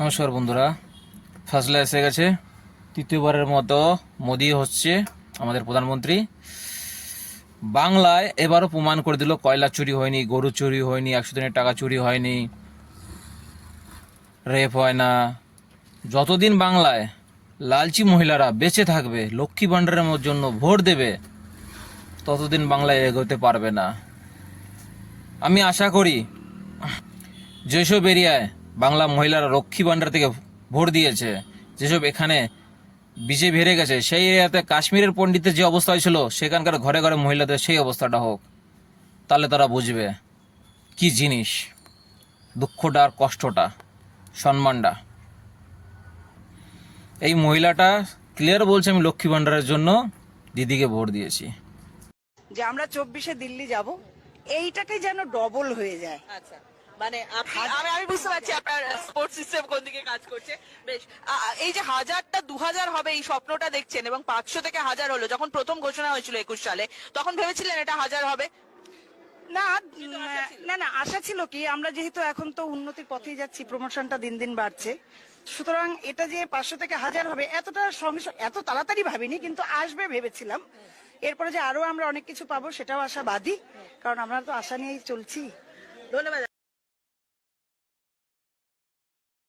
নমস্কার বন্ধুরা। ফাসলা এসে গেছে। তৃতীয়বারের মতো মোদি হচ্ছে আমাদের প্রধানমন্ত্রী। বাংলায় এবারও প্রমাণ করে দিল, কয়লা চুরি হয়নি, গরু চুরি হয়নি, একশো দিনের টাকা চুরি হয়নি রেপ হয় না। যতদিন বাংলায় লালচি মহিলারা বেঁচে থাকবে, লক্ষ্মী ভাণ্ডারের জন্য ভোট দেবে, ততদিন বাংলায় এগোতে পারবে না। আমি আশা করি, যেসব এরিয়ায় বাংলা মহিলারা লক্ষ্মী ভাণ্ডার থেকে ভোট দিয়েছে। যেসব এখানে বিজেপি হেরে গেছে সেই এরিয়াতে কাশ্মীরের পণ্ডিতের যে অবস্থা হয়েছিল সেখানকার ঘরে ঘরে মহিলাদের সেই অবস্থাটা হোক তাহলে তারা বুঝবে কি জিনিস। দুঃখটা আর কষ্টটা সম্মানটা। এই মহিলাটা ক্লিয়ার বলছে আমি লক্ষ্মী ভাণ্ডারের জন্য দিদিকে ভোট দিয়েছি। যে আমরা চব্বিশে দিল্লি যাব এইটাকে যেন ডবল হয়ে যায়। আচ্ছা। মানে আপনি আমি আমি বুঝতে পারছি আপনার স্পোর্টস সিস্টেম কোন দিকে কাজ করছে। বেশ এই যে হাজারটা দু হাজার হবে এই স্বপ্নটা দেখছেন এবং পাঁচশো থেকে হাজার হলো যখন প্রথম ঘোষণা হয়েছিল একুশ সালে তখন ভেবেছিলেন এটা হাজার হবে? না না না আশা ছিল কি আমরা যেহেতু এখন তো উন্নতির পথেই যাচ্ছি প্রমোশনটা দিন দিন বাড়ছে। সুতরাং এটা যে পাঁচশো থেকে হাজার হবে এতটা সঙ্গে এত তাড়াতাড়ি ভাবিনি কিন্তু আসবে ভেবেছিলাম। এরপরে যে আরও আমরা অনেক কিছু পাবো সেটাও আশাবাদী কারণ আমরা তো আশা নিয়েই চলছি। ধন্যবাদ।